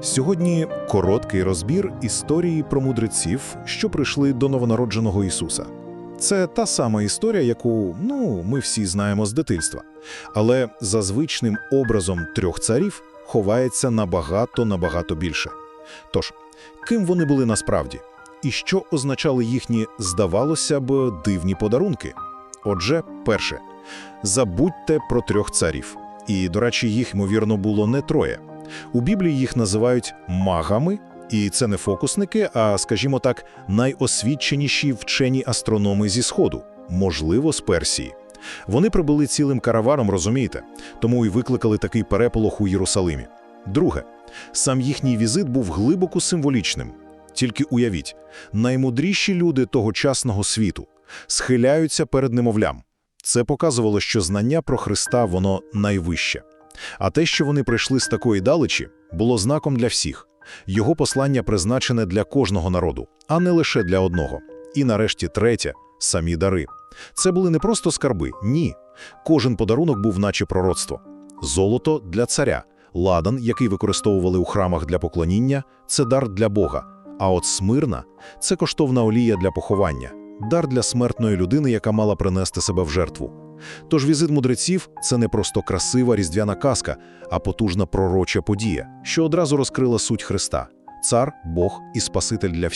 Сьогодні короткий розбір історії про мудреців, що прийшли до новонародженого Ісуса. Це та сама історія, яку ну, ми всі знаємо з дитинства. Але за звичним образом трьох царів ховається набагато-набагато більше. Тож, ким вони були насправді? І що означали їхні, здавалося б, дивні подарунки? Отже, перше – забудьте про трьох царів. І, до речі, їх, ймовірно, було не троє. У Біблії їх називають магами, і це не фокусники, а, скажімо так, найосвіченіші вчені астрономи зі Сходу, можливо, з Персії. Вони прибули цілим караваном, розумієте, тому і викликали такий переполох у Єрусалимі. Друге, сам їхній візит був глибоко символічним. Тільки уявіть, наймудріші люди тогочасного світу схиляються перед немовлям. Це показувало, що знання про Христа воно найвище. А те, що вони прийшли з такої далечі, було знаком для всіх. Його послання призначене для кожного народу, а не лише для одного. І нарешті третє – самі дари. Це були не просто скарби, ні. Кожен подарунок був наче пророцтво. Золото – для царя, ладан, який використовували у храмах для поклоніння – це дар для Бога. А от смирна – це коштовна олія для поховання, дар для смертної людини, яка мала принести себе в жертву. Тож візит мудреців – це не просто красива різдвяна казка, а потужна пророча подія, що одразу розкрила суть Христа – цар, Бог і Спаситель для всіх.